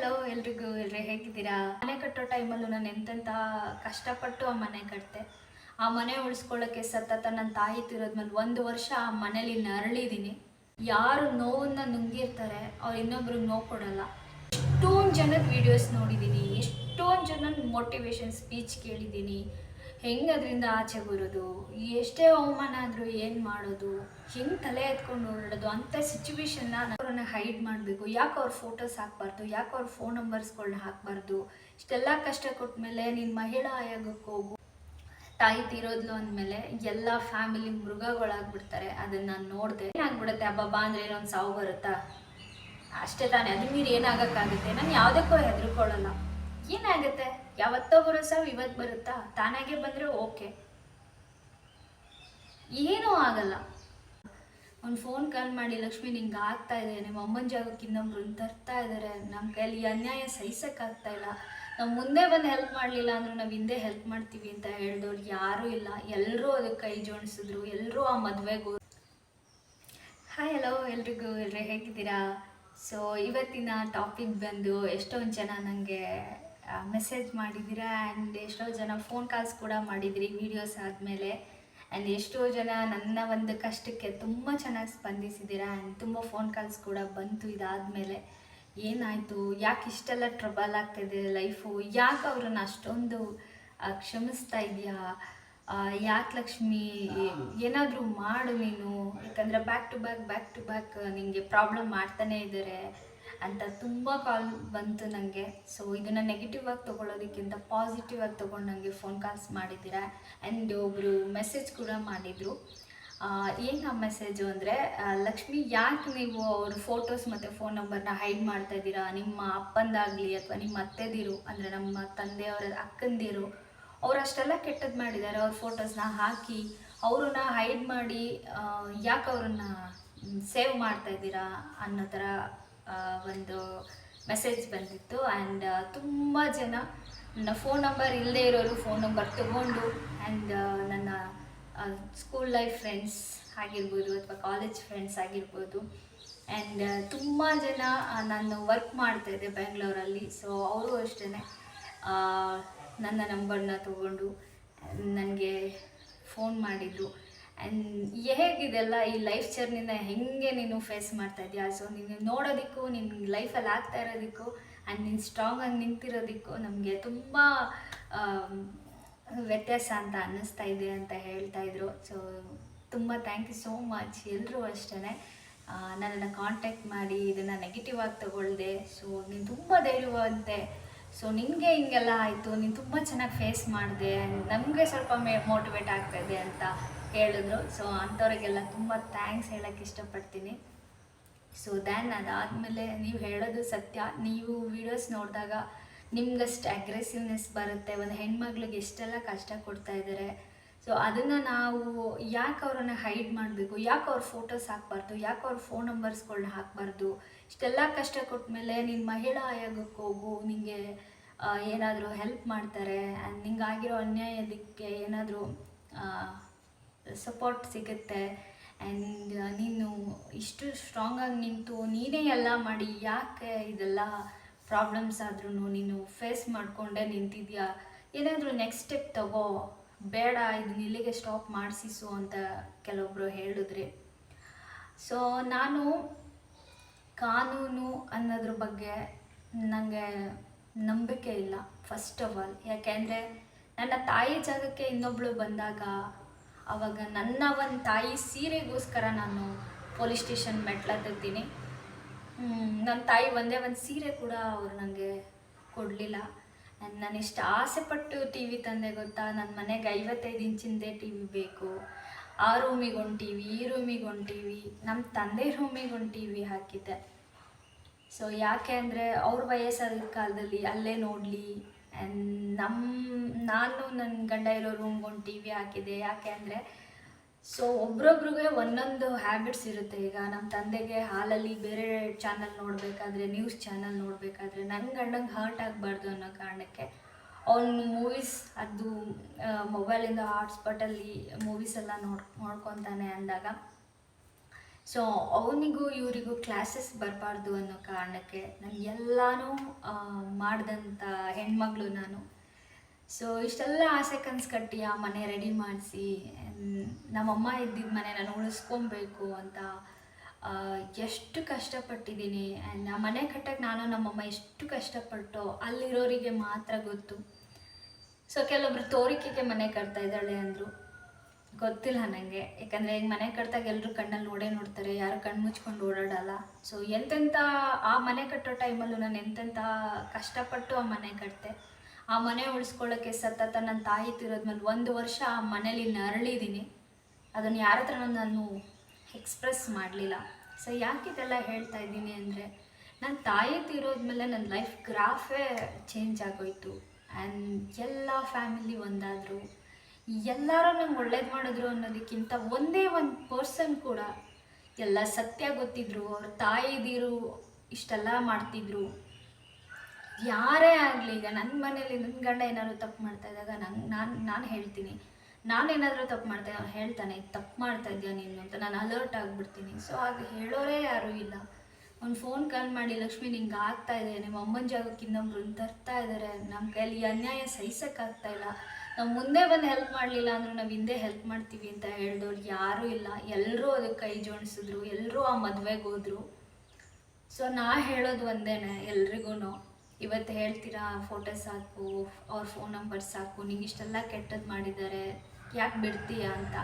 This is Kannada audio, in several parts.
ಹಲೋ ಎಲ್ರಿಗೂ, ಎಲ್ರಿ ಹೇಗಿದ್ದೀರಾ? ಮನೆ ಕಟ್ಟೋ ಟೈಮಲ್ಲೂ ನಾನು ಎಂತೆಂಥ ಕಷ್ಟಪಟ್ಟು ಆ ಮನೆ ಕಟ್ಟಿದೆ ಆ ಮನೆ ಉಳಿಸ್ಕೊಳ್ಳೋಕ್ಕೆ ಸತತ ನನ್ನ ತಾಯಿ ತಿರೋದ್ಮೇಲೆ ಒಂದು ವರ್ಷ ಆ ಮನೇಲಿ ನರಳಿದ್ದೀನಿ. ಯಾರು ನೋವನ್ನ ನುಂಗಿರ್ತಾರೆ, ಅವ್ರು ಇನ್ನೊಬ್ರಿಗೆ ನೋವು ಕೊಡಲ್ಲ. ಎಷ್ಟೊಂದು ಜನದ ವಿಡಿಯೋಸ್ ನೋಡಿದ್ದೀನಿ, ಎಷ್ಟೊಂದು ಜನ ಮೋಟಿವೇಶನ್ ಸ್ಪೀಚ್ ಕೇಳಿದ್ದೀನಿ. ಹೆಂಗೆ ಅದರಿಂದ ಆಚೆ ಬರೋದು? ಎಷ್ಟೇ ಅವಮಾನ ಆದರೂ ಏನು ಮಾಡೋದು? ಹೆಂಗೆ ತಲೆ ಎತ್ಕೊಂಡು ಓಡಾಡೋದು? ಅಂಥ ಸಿಚುವೇಶನ್ನ ಅವ್ರನ್ನ ಹೈಡ್ ಮಾಡಬೇಕು. ಯಾಕೆ ಅವ್ರ ಫೋಟೋಸ್ ಹಾಕ್ಬಾರ್ದು? ಯಾಕೆ ಅವ್ರ ಫೋನ್ ನಂಬರ್ಸ್ಗಳನ್ನ ಹಾಕಬಾರ್ದು? ಇಷ್ಟೆಲ್ಲ ಕಷ್ಟ ಕೊಟ್ಟ ಮೇಲೆ ನೀನು ಮಹಿಳಾ ಆಯೋಗಕ್ಕೆ ಹೋಗು. ತಾಯಿ ತೀರೋದ್ಲು ಅಂದಮೇಲೆ ಎಲ್ಲ ಫ್ಯಾಮಿಲಿ ಮೃಗಗಳಾಗ್ಬಿಡ್ತಾರೆ. ಅದನ್ನ ನಾನು ನೋಡಿದೆ. ಏನಾಗ್ಬಿಡುತ್ತೆ? ಹಬ್ಬ ಅಂದರೆ ಒಂದು ಸಾವು ಬರುತ್ತಾ? ಅಷ್ಟೇ ತಾನೇ. ಅದು ಮೀರಿ ಏನಾಗಕ್ಕಾಗುತ್ತೆ? ನಾನು ಯಾವುದಕ್ಕೂ ಹೆದರ್ಕೊಳ್ಳಲ್ಲ. ಏನಾಗುತ್ತೆ? ಯಾವತ್ತೋ ಬರೋ ಇವತ್ತು ಬರುತ್ತಾ? ತಾನಾಗೆ ಬಂದರೆ ಓಕೆ. ಏನೂ ಆಗಲ್ಲ. ಒಂದು ಫೋನ್ ಕಾಲ್ ಮಾಡಿ, ಲಕ್ಷ್ಮಿ, ನಿಂಗೆ ಆಗ್ತಾ ಇದೆ. ನಿಮ್ಮ ಅಮ್ಮನ ಜಾಗಕ್ಕೆ ಇನ್ನೊಬ್ರು ತರ್ತಾ ಇದ್ದಾರೆ ನಮ್ಮ ಕೈಯಲ್ಲಿ ಅನ್ಯಾಯ ಸಹಿಸೋಕ್ಕಾಗ್ತಾ ಇಲ್ಲ. ನಾವು ಮುಂದೆ ಬಂದು ಹೆಲ್ಪ್ ಮಾಡಲಿಲ್ಲ ಅಂದ್ರೆ ನಾವು ಹಿಂದೆ ಹೆಲ್ಪ್ ಮಾಡ್ತೀವಿ ಅಂತ ಹೇಳಿದವ್ರು ಯಾರೂ ಇಲ್ಲ. ಎಲ್ಲರೂ ಅದಕ್ಕೆ ಕೈ ಜೋಡಿಸಿದ್ರು. ಎಲ್ಲರೂ ಆ ಮದುವೆಗೂ ಹಾಯ್ ಹಲೋ ಎಲ್ರಿಗೂ. ಎಲ್ರಿ ಹೇಗಿದ್ದೀರಾ? ಸೊ ಇವತ್ತಿನ ಟಾಪಿಕ್ ಬಂದು ಎಷ್ಟೊಂದು ಜನ ನನಗೆ ಮೆಸೇಜ್ ಮಾಡಿದ್ದೀರಾ ಆ್ಯಂಡ್ ಎಷ್ಟೋ ಜನ ಫೋನ್ ಕಾಲ್ಸ್ ಕೂಡ ಮಾಡಿದ್ರಿ ವೀಡಿಯೋಸ್ ಆದಮೇಲೆ. ಆ್ಯಂಡ್ ಎಷ್ಟೋ ಜನ ನನ್ನ ಒಂದು ಕಷ್ಟಕ್ಕೆ ತುಂಬ ಚೆನ್ನಾಗಿ ಸ್ಪಂದಿಸಿದ್ದೀರಾ ಆ್ಯಂಡ್ ತುಂಬ ಫೋನ್ ಕಾಲ್ಸ್ ಕೂಡ ಬಂತು ಇದಾದಮೇಲೆ. ಏನಾಯಿತು? ಯಾಕೆ ಇಷ್ಟೆಲ್ಲ ಟ್ರಬಲ್ ಆಗ್ತಾಯಿದೆ ಲೈಫು ಯಾಕೆ ಅವ್ರನ್ನ ಅಷ್ಟೊಂದು ಕ್ಷಮಿಸ್ತಾ ಇದೆಯಾ? ಯಾಕೆ ಲಕ್ಷ್ಮಿ? ಏನಾದರೂ ಮಾಡು ನೀನು. ಯಾಕಂದರೆ back to back back to back ನಿಮಗೆ ಪ್ರಾಬ್ಲಮ್ ಮಾಡ್ತಾನೆ ಇದ್ದಾರೆ. ಅಂತ ತುಂಬ ಕಾಲ್ ಬಂತು ನನಗೆ ಸೊ ಇದನ್ನು ನೆಗೆಟಿವ್ ಆಗಿ ತೊಗೊಳೋದಕ್ಕಿಂತ ಪಾಸಿಟಿವ್ ಆಗಿ ತೊಗೊಂಡು ನನಗೆ ಫೋನ್ ಕಾಲ್ಸ್ ಮಾಡಿದ್ದೀರಾ? ಆ್ಯಂಡ್ ಒಬ್ಬರು ಮೆಸೇಜ್ ಕೂಡ ಮಾಡಿದರು. ಏನು ಆ ಮೆಸೇಜು ಅಂದರೆ ಲಕ್ಷ್ಮಿ ಯಾಕೆ ನೀವು ಅವ್ರ ಫೋಟೋಸ್ ಮತ್ತು ಫೋನ್ ನಂಬರ್ನ ಹೈಡ್ ಮಾಡ್ತಾ ಇದ್ದೀರಾ? ನಿಮ್ಮ ಅಪ್ಪಂದಾಗಲಿ ಅಥವಾ ನಿಮ್ಮ ಅತ್ತೆದಿರು, ಅಂದರೆ ನಮ್ಮ ತಂದೆಯವರ ಅಕ್ಕಂದಿರು, ಅವ್ರು ಅಷ್ಟೆಲ್ಲ ಕೆಟ್ಟದ್ದು ಮಾಡಿದ್ದಾರೆ. ಅವ್ರ ಫೋಟೋಸ್ನ ಹಾಕಿ, ಅವ್ರನ್ನ ಹೈಡ್ ಮಾಡಿ ಯಾಕೆ ಅವ್ರನ್ನ ಸೇವ್ ಮಾಡ್ತಾ ಇದ್ದೀರಾ ಅನ್ನೋ ಥರ ಒಂದು ಮೆಸೇಜ್ ಬಂದಿತ್ತು ಆ್ಯಂಡ್ ತುಂಬ ಜನ ನನ್ನ ಫೋನ್ ನಂಬರ್ ಇಲ್ಲದೇ ಇರೋರು ಫೋನ್ ನಂಬರ್ ತೊಗೊಂಡು ಆ್ಯಂಡ್ ನನ್ನ ಸ್ಕೂಲ್ ಲೈಫ್ ಫ್ರೆಂಡ್ಸ್ ಆಗಿರ್ಬೋದು ಅಥವಾ ಕಾಲೇಜ್ ಫ್ರೆಂಡ್ಸ್ ಆಗಿರ್ಬೋದು. ಆ್ಯಂಡ್ ತುಂಬ ಜನ ನಾನು ವರ್ಕ್ ಮಾಡ್ತಾಯಿದ್ದೆ ಬೆಂಗಳೂರಲ್ಲಿ ಸೊ ಅವರು ಅಷ್ಟೇ ನನ್ನ ನಂಬರ್ನ ತಗೊಂಡು, ನನಗೆ ಫೋನ್ ಮಾಡಿದರು. ಆ್ಯಂಡ್ ಹೇಗಿದೆಲ್ಲ ಈ ಲೈಫ್ ಜರ್ನಿನ ಹೆಂಗೆ ನೀನು ಫೇಸ್ ಮಾಡ್ತಾ ಇದೆಯಾ? ಸೊ ನೀನು ನೋಡೋದಕ್ಕೂ ನಿನ್ನ ಲೈಫಲ್ಲಿ ಆಗ್ತಾ ಇರೋದಕ್ಕೂ ಆ್ಯಂಡ್ ನೀನು ಸ್ಟ್ರಾಂಗಾಗಿ ನಿಂತಿರೋದಕ್ಕೂ ನಮಗೆ ತುಂಬ ವ್ಯತ್ಯಾಸ ಅಂತ ಅನ್ನಿಸ್ತಾ ಇದೆ ಅಂತ ಹೇಳ್ತಾ ಇದ್ರು. ಸೊ ತುಂಬ ಥ್ಯಾಂಕ್ ಯು ಸೋ ಮಚ್ ಎಲ್ಲರೂ ಅಷ್ಟೇ ನನ್ನನ್ನು ಕಾಂಟ್ಯಾಕ್ಟ್ ಮಾಡಿ, ಇದನ್ನು ನೆಗೆಟಿವ್ ಆಗಿ ತಗೊಳ್ದೆ. ಸೊ ನೀನು ತುಂಬ ಧೈರ್ಯವಂತೆ. ಸೊ ನಿನಗೆ ಹಿಂಗೆಲ್ಲ ಆಯಿತು. ನೀನು ತುಂಬ ಚೆನ್ನಾಗಿ ಫೇಸ್ ಮಾಡಿದೆ. ನಮಗೆ ಸ್ವಲ್ಪ ಮೇ ಮೋಟಿವೇಟ್ ಆಗ್ತಾಯಿದೆ ಅಂತ ಹೇಳಿದ್ರು. ಸೊ ಅಂಥವ್ರಿಗೆಲ್ಲ ತುಂಬ ಥ್ಯಾಂಕ್ಸ್ ಹೇಳೋಕ್ಕೆ ಇಷ್ಟಪಡ್ತೀನಿ. ಸೊ ದ್ಯಾನ್ ಅದಾದಮೇಲೆ ನೀವು ಹೇಳೋದು ಸತ್ಯ. ನೀವು ವೀಡಿಯೋಸ್ ನೋಡಿದಾಗ ನಿಮ್ಗಷ್ಟು ಅಗ್ರೆಸಿವ್ನೆಸ್ ಬರುತ್ತೆ. ಒಂದು ಹೆಣ್ಮಕ್ಳಿಗೆ ಎಷ್ಟೆಲ್ಲ ಕಷ್ಟ ಕೊಡ್ತಾ ಇದ್ದಾರೆ ಸೊ ಅದನ್ನು ನಾವು ಯಾಕೆ ಅವ್ರನ್ನ ಹೈಡ್ ಮಾಡಬೇಕು? ಯಾಕೆ ಅವ್ರ ಫೋಟೋಸ್ ಹಾಕ್ಬಾರ್ದು? ಯಾಕೆ ಅವ್ರ ಫೋನ್ ನಂಬರ್ಸ್ಗಳ್ನ ಹಾಕ್ಬಾರ್ದು? ಇಷ್ಟೆಲ್ಲ ಕಷ್ಟ ಕೊಟ್ಮೇಲೆ ನಿನ್ನ ಮಹಿಳಾ ಆಯೋಗಕ್ಕೆ ಹೋಗು. ನಿಮಗೆ ಏನಾದರೂ ಹೆಲ್ಪ್ ಮಾಡ್ತಾರೆ. ಆ್ಯಂಡ್ ನಿಂಗೆ ಆಗಿರೋ ಅನ್ಯಾಯದಕ್ಕೆ ಏನಾದರೂ ಸಪೋರ್ಟ್ ಸಿಗುತ್ತೆ. ಆ್ಯಂಡ್ ನೀನು ಇಷ್ಟು ಸ್ಟ್ರಾಂಗಾಗಿ ನಿಂತು ನೀನೇ ಎಲ್ಲ ಮಾಡಿ ಯಾಕೆ ಇದೆಲ್ಲ ಪ್ರಾಬ್ಲಮ್ಸ್ ಆದ್ರೂ ನೀನು ಫೇಸ್ ಮಾಡಿಕೊಂಡೇ ನಿಂತಿದ್ಯಾ? ಏನಾದರೂ ನೆಕ್ಸ್ಟ್ ಸ್ಟೆಪ್ ತಗೋ. ಬೇಡ ಇದನ್ನ ಇಲ್ಲಿಗೆ ಸ್ಟಾಪ್ ಮಾಡಿಸಿಸು ಅಂತ ಕೆಲವೊಬ್ಬರು ಹೇಳಿದ್ರಿ. ಸೊ ನಾನು ಕಾನೂನು ಅನ್ನೋದ್ರ ಬಗ್ಗೆ ನನಗೆ ನಂಬಿಕೆ ಇಲ್ಲ ಫಸ್ಟ್ ಆಫ್ ಆಲ್ ಯಾಕೆಂದರೆ ನನ್ನ ತಾಯಿ ಜಾಗಕ್ಕೆ ಇನ್ನೊಬ್ಬಳು ಬಂದಾಗ ಆವಾಗ ನನ್ನ ಒಂದು ತಾಯಿ ಸೀರೆಗೋಸ್ಕರ ನಾನು ಪೊಲೀಸ್ ಸ್ಟೇಷನ್ ಮೆಟ್ಲತ್ತಿದ್ದೀನಿ ನನ್ನ ತಾಯಿ ಒಂದೇ ಒಂದು ಸೀರೆ ಕೂಡ ಅವರು ನನಗೆ ಕೊಡಲಿಲ್ಲ. ನಾನು ಎಷ್ಟು ಆಸೆಪಟ್ಟು ಟಿ ವಿ ತಂದೆ ಗೊತ್ತಾ? ನನ್ನ ಮನೆಗೆ ಐವತ್ತೈದು ಇಂಚಿಂದೇ ಟಿ ವಿ ಬೇಕು. ಆ ರೂಮಿಗೆ ಒಂದು ಟಿ ವಿ, ಈ ರೂಮಿಗೆ ಒಂದು ಟಿ ವಿ ನಮ್ಮ ತಂದೆ ರೂಮಿಗೆ ಒಂದು ಟಿ ವಿ ಹಾಕಿದ್ದೆ. ಸೊ ಯಾಕೆ ಅಂದರೆ ಅವ್ರ ವಯಸ್ಸಾದ ಕಾಲದಲ್ಲಿ ಅಲ್ಲೇ ನೋಡಲಿ ನಮ್ಮ ನಾನು ನನ್ನ ಗಂಡ ಇರೋ ರೂಮ್ಗೆ ಒಂದು ಟಿ ವಿ ಹಾಕಿದೆ. ಯಾಕೆ ಅಂದರೆ ಸೊ ಒಬ್ರೊಬ್ರಿಗೆ ಒಂದೊಂದು ಹ್ಯಾಬಿಟ್ಸ್ ಇರುತ್ತೆ. ಈಗ ನಮ್ಮ ತಂದೆಗೆ ಹಾಲಲ್ಲಿ ಬೇರೆ ಚಾನಲ್ ನೋಡಬೇಕಾದ್ರೆ ನ್ಯೂಸ್ ಚಾನಲ್ ನೋಡಬೇಕಾದ್ರೆ ನನ್ನ ಗಂಡಂಗೆ ಹರ್ಟ್ ಆಗಬಾರ್ದು ಅನ್ನೋ ಕಾರಣಕ್ಕೆ, ಅವನು ಮೂವೀಸ್ ಅದು ಮೊಬೈಲಿಂದ ಹಾಟ್ಸ್ಪಾಟಲ್ಲಿ ಮೂವೀಸ್ ಎಲ್ಲ ನೋಡ್, ನೋಡ್ಕೊತಾನೆ ಅಂದಾಗ ಸೊ ಅವನಿಗೂ ಇವರಿಗೂ ಕ್ಲಾಸಸ್ ಬರಬಾರ್ದು ಅನ್ನೋ ಕಾರಣಕ್ಕೆ ನಾನು ಎಲ್ಲನೂ ಮಾಡಿದಂಥ ಹೆಣ್ಮಗಳು ನಾನು. ಸೊ ಇಷ್ಟೆಲ್ಲ ಆಸೆ ಕನ್ಸು ಕಟ್ಟಿ ಆ ಮನೆ ರೆಡಿ ಮಾಡಿಸಿ ನಮ್ಮಮ್ಮ ಇದ್ದಿದ್ದ ಮನೆ ನಾನು ಉಳಿಸ್ಕೊಬೇಕು ಅಂತ ಎಷ್ಟು ಕಷ್ಟಪಟ್ಟಿದ್ದೀನಿ. ಆ್ಯಂಡ್ ಆ ಮನೆ ಕಟ್ಟಕ್ಕೆ ನಾನು ನಮ್ಮಮ್ಮ ಎಷ್ಟು ಕಷ್ಟಪಟ್ಟು ಅಲ್ಲಿರೋರಿಗೆ ಮಾತ್ರ ಗೊತ್ತು. ಸೊ ಕೆಲವೊಬ್ರು ತೋರಿಕೆಗೆ ಮನೆ ಕಟ್ತಾ ಇದ್ದಾಳೆ ಅಂದರು. ಗೊತ್ತಿಲ್ಲ ನನಗೆ ಯಾಕಂದರೆ ಈಗ ಮನೆ ಕಟ್ಟಿದಾಗ ಎಲ್ಲರೂ ಕಣ್ಣಲ್ಲಿ ನೋಡೇ ನೋಡ್ತಾರೆ, ಯಾರು ಕಣ್ಣು ಮುಚ್ಕೊಂಡು ಓಡಾಡಲ್ಲ. ಸೊ ಎಂತೆಂಥ ಆ ಮನೆ ಕಟ್ಟೋ ಟೈಮಲ್ಲೂ ನಾನು ಎಂತೆಂಥ ಕಷ್ಟಪಟ್ಟು ಆ ಮನೆ ಕಟ್ಟಿದೆ ಆ ಮನೆ ಉಳಿಸ್ಕೊಳ್ಳೋಕ್ಕೆ ಸತತ ನನ್ನ ತಾಯಿ ತಿರೋದ್ಮೇಲೆ ಒಂದು ವರ್ಷ ಆ ಮನೇಲಿ ನರಳಿದ್ದೀನಿ ಅದನ್ನು ಯಾರ ಹತ್ರನೂ ನಾನು ಎಕ್ಸ್ಪ್ರೆಸ್ ಮಾಡಲಿಲ್ಲ. ಸೊ ಯಾಕೆ ಇದೆಲ್ಲ ಹೇಳ್ತಾ ಇದ್ದೀನಿ ಅಂದರೆ ನನ್ನ ತಾಯಿ ತೀರೋದ್ಮೇಲೆ ನನ್ನ ಲೈಫ್ ಗ್ರಾಫೇ ಚೇಂಜ್ ಆಗೋಯ್ತು. ಆ್ಯಂಡ್ ಎಲ್ಲ ಫ್ಯಾಮಿಲಿ ಒಂದಾದರು. ಎಲ್ಲರೂ ನಂಗೆ ಒಳ್ಳೇದು ಮಾಡಿದ್ರು ಅನ್ನೋದಕ್ಕಿಂತ ಒಂದೇ ಒಂದು ಪರ್ಸನ್ ಕೂಡ ಎಲ್ಲ ಸತ್ಯ ಗೊತ್ತಿದ್ರು, ಅವ್ರ ತಾಯಿದಿರು ಇಷ್ಟೆಲ್ಲ ಮಾಡ್ತಿದ್ರು. ಯಾರೇ ಆಗಲಿ, ಈಗ ನನ್ನ ಮನೇಲಿ ನನ್ನ ಗಂಡ ಏನಾದ್ರು ತಪ್ಪು ಮಾಡ್ತಾ ಇದ್ದಾಗ ನಂಗೆ ನಾನು ನಾನು ಹೇಳ್ತೀನಿ. ನಾನೇನಾದರೂ ತಪ್ಪು ಮಾಡ್ತಾ ಅವ್ನು ಹೇಳ್ತಾನೆ, ತಪ್ಪು ಮಾಡ್ತಾ ಇದೆಯಾ ನೀನು ಅಂತ ನಾನು ಅಲರ್ಟ್ ಆಗಿಬಿಡ್ತೀನಿ. ಸೊ ಆಗ ಹೇಳೋರೇ ಯಾರೂ ಇಲ್ಲ. ಒಂದು ಫೋನ್ ಕಾಲ್ ಮಾಡಿ, ಲಕ್ಷ್ಮಿ, ನಿಂಗೆ ಆಗ್ತಾ ಇದೆ, ನಿಮ್ಮ ಅಮ್ಮನ ಜಾಗಕ್ಕಿನ್ನೊಬ್ರು ತರ್ತಾ ಇದ್ದಾರೆ ನಮ್ಮ ಕೈಯಲ್ಲಿ ಅನ್ಯಾಯ ಸಹಿಸೋಕ್ಕಾಗ್ತಾ ಇಲ್ಲ. ಮುಂದೆ ಬಂದು ಹೆಲ್ಪ್ ಮಾಡಲಿಲ್ಲ ಅಂದರೂ ನಾವು ಹಿಂದೆ ಹೆಲ್ಪ್ ಮಾಡ್ತೀವಿ ಅಂತ ಹೇಳಿದವ್ರು ಯಾರೂ ಇಲ್ಲ. ಎಲ್ಲರೂ ಅದಕ್ಕೆ ಕೈ ಜೋಡಿಸಿದ್ರು ಎಲ್ಲರೂ ಆ ಮದುವೆಗೆ ಹೋದ್ರು. ಸೊ ನಾ ಹೇಳೋದು ಒಂದೇನೆ ಎಲ್ರಿಗೂ ಇವತ್ತು ಹೇಳ್ತೀರಾ ಫೋಟೋಸ್ ಸಾಕು, ಅವ್ರ ಫೋನ್ ನಂಬರ್ ಸಾಕು, ನಿಂಗೆ ಇಷ್ಟೆಲ್ಲ ಕೆಟ್ಟದ್ದು ಮಾಡಿದ್ದಾರೆ ಯಾಕೆ ಬಿಡ್ತೀಯ ಅಂತ.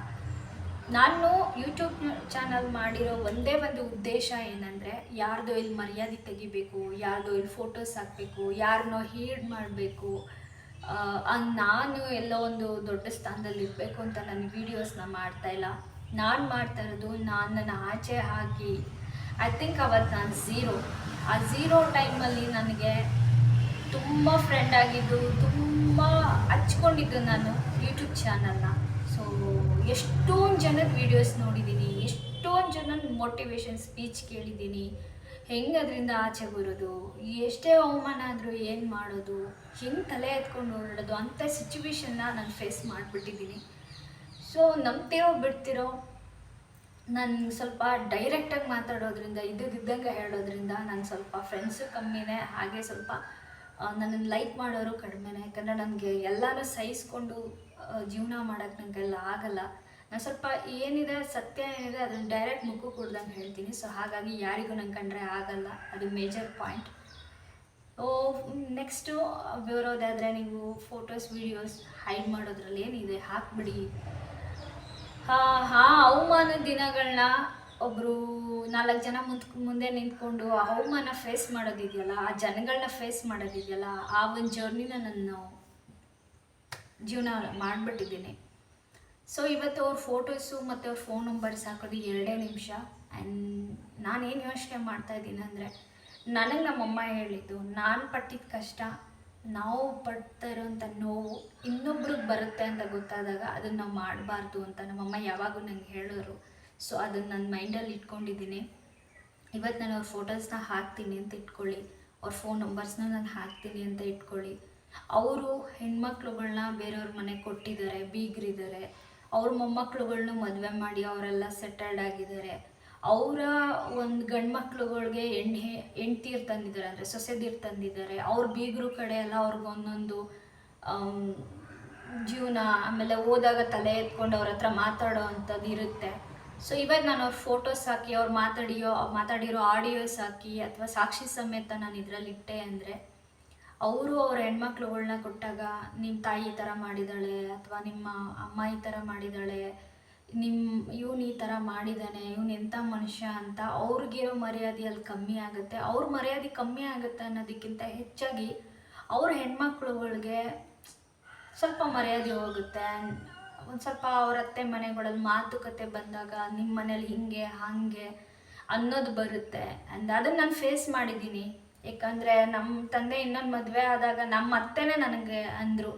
ನಾನು ಯೂಟ್ಯೂಬ್ ಚಾನಲ್ ಮಾಡಿರೋ ಒಂದೇ ಒಂದು ಉದ್ದೇಶ ಏನಂದರೆ, ಯಾರ್ದೋ ಇಲ್ಲಿ ಮರ್ಯಾದೆ ತೆಗಿಬೇಕು, ಯಾರ್ದೋ ಇಲ್ಲಿ ಫೋಟೋಸ್ ಹಾಕಬೇಕು ಯಾರನ್ನೋ ಹೀಡ್ ಮಾಡಬೇಕು. ನಾನು ಎಲ್ಲೋ ಒಂದು ದೊಡ್ಡ ಸ್ಥಾನದಲ್ಲಿ ಇರಬೇಕು ಅಂತ ನನ್ನ ವೀಡಿಯೋಸ್ನ ಮಾಡ್ತಾ ಇಲ್ಲ. ನಾನು ಮಾಡ್ತಾ ಇರೋದು ನಾನು ನನ್ನ ಆಚೆ ಹಾಕಿ ಐ ಥಿಂಕ್ ಅವತ್ತು ನಾನು ಝೀರೋ ಆ ಝೀರೋ ಟೈಮಲ್ಲಿ ನನಗೆ ತುಂಬ ಫ್ರೆಂಡ್ ಆಗಿದ್ದು, ತುಂಬ ಹಚ್ಕೊಂಡಿದ್ದು ನಾನು ಯೂಟ್ಯೂಬ್ ಚಾನಲ್ನ ಸೊ ಎಷ್ಟೊಂದು ಜನದ ವೀಡಿಯೋಸ್ ನೋಡಿದ್ದೀನಿ ಎಷ್ಟೊಂದು ಜನ ಮೋಟಿವೇಶನ್ ಸ್ಪೀಚ್ ಕೇಳಿದ್ದೀನಿ. ಹೆಂಗೆ ಅದರಿಂದ ಆಚೆ ಬರೋದು? ಎಷ್ಟೇ ಅವಮಾನ ಆದರೂ ಏನು ಮಾಡೋದು? ಹೆಂಗೆ ತಲೆ ಎತ್ಕೊಂಡು ಓಡಾಡೋದು ಅಂಥ ಸಿಚುವೇಶನ್ನ ನಾನು ಫೇಸ್ ಮಾಡಿಬಿಟ್ಟಿದ್ದೀನಿ. ಸೊ ನಂಬ್ತಿರೋ ಬಿಡ್ತಿರೋ, ನಾನು ಸ್ವಲ್ಪ ಡೈರೆಕ್ಟಾಗಿ ಮಾತಾಡೋದ್ರಿಂದ ಇದ್ದಿದ್ದಂಗೆ ಹೇಳೋದ್ರಿಂದ ನಾನು ಸ್ವಲ್ಪ ಫ್ರೆಂಡ್ಸು ಕಮ್ಮಿನೇ, ಹಾಗೆ ಸ್ವಲ್ಪ ನನ್ನನ್ನು ಲೈಕ್ ಮಾಡೋರು ಕಡಿಮೆನೇ. ಯಾಕಂದರೆ ನನಗೆ ಎಲ್ಲರೂ ಸಹಿಸ್ಕೊಂಡು ಜೀವನ ಮಾಡೋಕ್ಕೆ ನನಗೆಲ್ಲ ಆಗಲ್ಲ. ನಾನು ಸ್ವಲ್ಪ ಏನಿದೆ, ಸತ್ಯ ಏನಿದೆ ಅದನ್ನು ಡೈರೆಕ್ಟ್ ಮುಖಕ್ಕೆ ಕೊಡ್ದಂಗೆ ಹೇಳ್ತೀನಿ. ಸೊ ಹಾಗಾಗಿ ಯಾರಿಗೂ ನಂಗೆ ಕಂಡ್ರೆ ಆಗಲ್ಲ. ಅದು ಮೇಜರ್ ಪಾಯಿಂಟ್ ಓ ನೆಕ್ಸ್ಟು ಬರೋದಾದರೆ ನೀವು ಫೋಟೋಸ್ ವೀಡಿಯೋಸ್ ಹೈಡ್ ಮಾಡೋದ್ರಲ್ಲಿ ಏನಿದೆ? ಹಾಕ್ಬಿಡಿ. ಹಾ ಹಾ ಅವಮಾನದ ದಿನಗಳನ್ನ ಒಬ್ಬರು ನಾಲ್ಕು ಜನ ಮುಂದ್, ಮುಂದೆ ನಿಂತ್ಕೊಂಡು ಆ ಅವಮಾನ ಫೇಸ್ ಮಾಡೋದಿದೆಯಲ್ಲ, ಆ ಜನಗಳನ್ನ ಫೇಸ್ ಮಾಡೋದಿದೆಯಲ್ಲ, ಆ ಒಂದು ಜರ್ನಿನ ನಾನು ಜೀವನ ಮಾಡಿಬಿಟ್ಟಿದ್ದೀನಿ. ಸೊ ಇವತ್ತು ಅವ್ರ ಫೋಟೋಸು ಮತ್ತು ಅವ್ರ ಫೋನ್ ನಂಬರ್ಸ್ ಹಾಕೋದು ಎರಡೇ ನಿಮಿಷ. ಆ್ಯಂಡ್ ನಾನೇನು ಯೋಚನೆ ಮಾಡ್ತಾ ಇದ್ದೀನಿ ಅಂದರೆ, ನನಗೆ ನಮ್ಮಮ್ಮ ಹೇಳಿದ್ದು, ನಾನು ಪಟ್ಟಿದ್ದ ಕಷ್ಟ, ನಾವು ಪಡ್ತಾ ಇರೋಂಥ ನೋವು ಇನ್ನೊಬ್ರಿಗೆ ಬರುತ್ತೆ ಅಂತ ಗೊತ್ತಾದಾಗ ಅದನ್ನು ನಾವು ಮಾಡಬಾರ್ದು ಅಂತ ನಮ್ಮಮ್ಮ ಯಾವಾಗೂ ನಂಗೆ ಹೇಳೋರು. ಸೊ ಅದನ್ನು ನನ್ನ ಮೈಂಡಲ್ಲಿ ಇಟ್ಕೊಂಡಿದ್ದೀನಿ. ಇವತ್ತು ನಾನು ಅವ್ರ ಫೋಟೋಸ್ನ ಹಾಕ್ತೀನಿ ಅಂತ ಇಟ್ಕೊಳ್ಳಿ. ಅವ್ರ ಫೋನ್ ನಂಬರ್ಸ್ನ ನಾನು ಹಾಕ್ತೀನಿ ಅಂತ ಇಟ್ಕೊಳ್ಳಿ. ಅವರು ಹೆಣ್ಮಕ್ಳುಗಳನ್ನ ಬೇರೆಯವ್ರ ಮನೆಗೆ ಕೊಟ್ಟಿದ್ದಾರೆ, ಬೀಗರಿದ್ದಾರೆ. ಅವ್ರ ಮೊಮ್ಮಕ್ಳುಗಳ್ನ ಮದುವೆ ಮಾಡಿ ಅವರೆಲ್ಲ ಸೆಟಲ್ಡ್ ಆಗಿದ್ದಾರೆ. ಅವರ ಒಂದು ಗಂಡು ಮಕ್ಳುಗಳಿಗೆ ಎಣ್ಣೆ ಹೆಂಡ್ತೀರು ತಂದಿದ್ದಾರೆ ಅಂದರೆ ಸೊಸೆದೀರು ತಂದಿದ್ದಾರೆ. ಅವ್ರ ಬೀಗರು ಕಡೆ ಎಲ್ಲ ಅವ್ರಿಗೊಂದೊಂದು ಜೀವನ ಆಮೇಲೆ ಹೋದಾಗ ತಲೆ ಎತ್ಕೊಂಡು ಅವ್ರ ಹತ್ರ ಮಾತಾಡೋ ಅಂಥದ್ದು ಇರುತ್ತೆ. ಸೊ ಇವಾಗ ನಾನು ಅವ್ರ ಫೋಟೋಸ್ ಹಾಕಿ ಅವ್ರು ಮಾತಾಡಿಯೋ, ಮಾತಾಡಿರೋ ಆಡಿಯೋಸ್ ಹಾಕಿ ಅಥವಾ ಸಾಕ್ಷಿ ಸಮೇತ ನಾನು ಇದರಲ್ಲಿ ಇಟ್ಟೆ ಅಂದರೆ ಅವರು ಅವ್ರ ಹೆಣ್ಮಕ್ಳುಗಳ್ನ ಕೊಟ್ಟಾಗ ನಿಮ್ಮ ತಾಯಿ ಈ ಥರ ಮಾಡಿದ್ದಾಳೆ ಅಥವಾ ನಿಮ್ಮ ಅಮ್ಮ ಈ ಥರ ಮಾಡಿದ್ದಾಳೆ ನಿಮ್ಮ ಇವನು ಈ ಥರ ಮಾಡಿದ್ದಾನೆ ಇವನು ಎಂಥ ಮನುಷ್ಯ ಅಂತ ಅವ್ರಿಗಿರೋ ಮರ್ಯಾದೆ ಅಲ್ಲಿ ಕಮ್ಮಿ ಆಗುತ್ತೆ. ಅವ್ರ ಮರ್ಯಾದೆ ಕಮ್ಮಿ ಆಗುತ್ತೆ ಅನ್ನೋದಕ್ಕಿಂತ ಹೆಚ್ಚಾಗಿ ಅವ್ರ ಹೆಣ್ಮಕ್ಳುಗಳಿಗೆ ಸ್ವಲ್ಪ ಮರ್ಯಾದೆ ಹೋಗುತ್ತೆ. ಒಂದು ಸ್ವಲ್ಪ ಅವ್ರ ಅತ್ತೆ ಮನೆಗಳಲ್ಲಿ ಮಾತುಕತೆ ಬಂದಾಗ ನಿಮ್ಮ ಮನೇಲಿ ಹಿಂಗೆ, ಹಾಗೆ ಅನ್ನೋದು ಬರುತ್ತೆ. ಆ್ಯಂಡ್ ಅದನ್ನು ನಾನು ಫೇಸ್ ಮಾಡಿದ್ದೀನಿ. ಯಾಕಂದರೆ ನಮ್ಮ ತಂದೆ ಇನ್ನೊಂದು ಮದುವೆ ಆದಾಗ ನಮ್ಮ ಅತ್ತೆನೇ ನನಗೆ ಅಂದರು,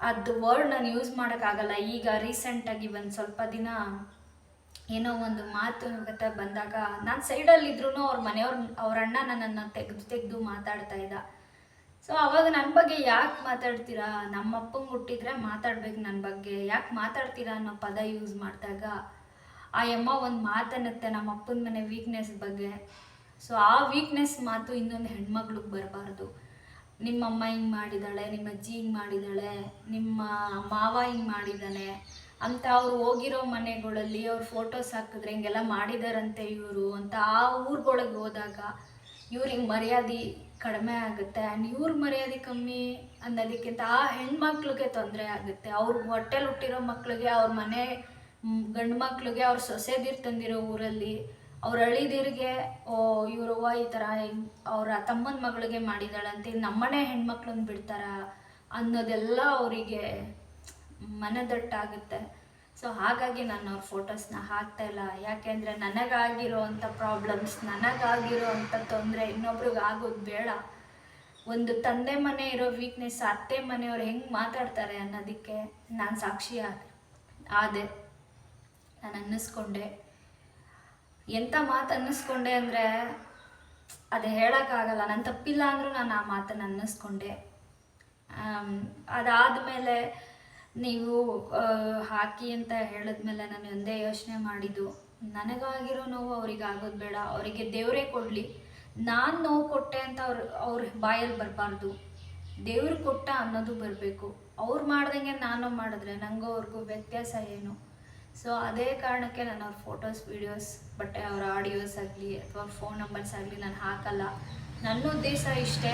ಅದು ವರ್ಡ್ ನಾನು ಯೂಸ್ ಮಾಡೋಕ್ಕಾಗಲ್ಲ ಈಗ ರೀಸೆಂಟಾಗಿ ಒಂದು ಸ್ವಲ್ಪ ದಿನ ಏನೋ ಒಂದು ಮಾತು ಕತೆ ಬಂದಾಗ ನಾನು ಸೈಡಲ್ಲಿ ಇದ್ರೂ ಅವ್ರ ಮನೆಯವ್ರ, ಅವ್ರ ಅಣ್ಣ ನನ್ನನ್ನು ತೆಗೆದು ತೆಗೆದು ಮಾತಾಡ್ತಾ ಇದ್ದ. ಸೊ ಅವಾಗ ನನ್ನ ಬಗ್ಗೆ ಯಾಕೆ ಮಾತಾಡ್ತೀರಾ? ನಮ್ಮ ಅಪ್ಪಂಗೆ ಹುಟ್ಟಿದ್ರೆ ಮಾತಾಡ್ಬೇಕು ನನ್ನ ಬಗ್ಗೆ. ಯಾಕೆ ಮಾತಾಡ್ತೀರಾ ಅನ್ನೋ ಪದ ಯೂಸ್ ಮಾಡಿದಾಗ, ಆ ಅಮ್ಮ ಒಂದು ಮಾತನ್ನುತ್ತೆ ನಮ್ಮ ಅಪ್ಪನ ಮನೆ ವೀಕ್ನೆಸ್ ಬಗ್ಗೆ. ಸೊ ಆ ವೀಕ್ನೆಸ್ ಮಾತು ಇನ್ನೊಂದು ಹೆಣ್ಮಕ್ಳಿಗೆ ಬರಬಾರ್ದು. ನಿಮ್ಮ ಅಮ್ಮ ಹಿಂಗೆ ಮಾಡಿದ್ದಾಳೆ ನಿಮ್ಮ ಅಜ್ಜಿ ಹಿಂಗೆ ಮಾಡಿದ್ದಾಳೆ ನಿಮ್ಮ ಮಾವ ಹಿಂಗೆ ಮಾಡಿದ್ದಾನೆ ಅಂತ ಅವ್ರು ಹೋಗಿರೋ ಮನೆಗಳಲ್ಲಿ ಅವ್ರು ಫೋಟೋಸ್ ಹಾಕಿದ್ರೆ ಹಿಂಗೆಲ್ಲ ಮಾಡಿದಾರಂತೆ ಇವರು ಅಂತ ಆ ಊರುಗಳಿಗೆ ಹೋದಾಗ ಇವ್ರಿಗೆ ಮರ್ಯಾದೆ ಕಡಿಮೆ ಆಗುತ್ತೆ. ಆ್ಯಂಡ್ ಇವ್ರ ಮರ್ಯಾದೆ ಕಮ್ಮಿ ಅನ್ನೋದಕ್ಕಿಂತ ಆ ಹೆಣ್ಮಕ್ಳಿಗೆ ತೊಂದರೆ ಆಗುತ್ತೆ. ಅವ್ರ ಹೊಟ್ಟೆಲಿ ಹುಟ್ಟಿರೋ ಮಕ್ಕಳಿಗೆ ಅವ್ರ ಮನೆ ಗಂಡು ಮಕ್ಳಿಗೆ ಅವ್ರ ಸೊಸೆದಿರ್ ತಂದಿರೋ ಊರಲ್ಲಿ ಅವ್ರ ಅಳಿದಿರಿಗೆ ಓ ಇವ್ರವ್ವ ಈ ಥರ ಅವರ ತಮ್ಮನ ಮಗಳಿಗೆ ಮಾಡಿದಾಳಂತೆ, ನಮ್ಮನೆ ಹೆಣ್ಮಕ್ಳನ್ನ ಬಿಡ್ತಾರ ಅನ್ನೋದೆಲ್ಲ ಅವರಿಗೆ ಮನದಟ್ಟಾಗುತ್ತೆ. ಸೊ, ಹಾಗಾಗಿ ನಾನು ಅವ್ರ ಫೋಟೋಸ್ನ ಹಾಕ್ತಾ ಇಲ್ಲ. ಯಾಕೆಂದರೆ ನನಗಾಗಿರೋ ಅಂಥ ಪ್ರಾಬ್ಲಮ್ಸ್ ನನಗಾಗಿರೋ ಅಂಥ ತೊಂದರೆ ಇನ್ನೊಬ್ರಿಗೆ ಆಗೋದು ಬೇಡ. ಒಂದು ತಂದೆ ಮನೆ ಇರೋ ವೀಕ್ನೆಸ್ ಅತ್ತೆ ಮನೆಯವ್ರು ಹೆಂಗೆ ಮಾತಾಡ್ತಾರೆ ಅನ್ನೋದಕ್ಕೆ ನಾನು ಸಾಕ್ಷಿ ಆದೆ. ಆದೆ. ನಾನು ಅನ್ನಿಸ್ಕೊಂಡೆ. ಎಂಥ ಮಾತು ಅನ್ನಿಸ್ಕೊಂಡೆ ಅಂದರೆ ಅದು ಹೇಳೋಕ್ಕಾಗಲ್ಲ. ನಾನು ತಪ್ಪಿಲ್ಲ ಅಂದರೂ ನಾನು ಆ ಮಾತನ್ನು ಅನ್ನಿಸ್ಕೊಂಡೆ. ಅದಾದಮೇಲೆ ನೀವು ಹಾಕಿ ಅಂತ ಹೇಳಿದ್ಮೇಲೆ ನಾನು ಒಂದೇ ಯೋಚನೆ ಮಾಡಿದ್ದು, ನನಗಾಗಿರೋ ನೋವು ಅವ್ರಿಗೆ ಆಗೋದು ಬೇಡ. ಅವರಿಗೆ ದೇವರೇ ಕೊಡಲಿ. ನಾನು ನೋವು ಕೊಟ್ಟೆ ಅಂತ ಅವ್ರ ಅವ್ರ ಬಾಯಲ್ಲಿ ಬರಬಾರ್ದು. ದೇವ್ರು ಕೊಟ್ಟ ಅನ್ನೋದು ಬರಬೇಕು. ಅವ್ರು ಮಾಡ್ದಂಗೆ ನಾನು ಮಾಡಿದ್ರೆ ನನಗೂ ಅವ್ರಿಗೂ ವ್ಯತ್ಯಾಸ ಏನು? ಸೊ ಅದೇ ಕಾರಣಕ್ಕೆ ನಾನು ಅವ್ರ ಫೋಟೋಸ್ ವೀಡಿಯೋಸ್ ಬಟ್ ಅವ್ರ ಆಡಿಯೋಸ್ ಆಗಲಿ ಅಥವಾ ಫೋನ್ ನಂಬರ್ಸ್ ಆಗಲಿ ನಾನು ಹಾಕಲ್ಲ. ನನ್ನ ಉದ್ದೇಶ ಇಷ್ಟೇ.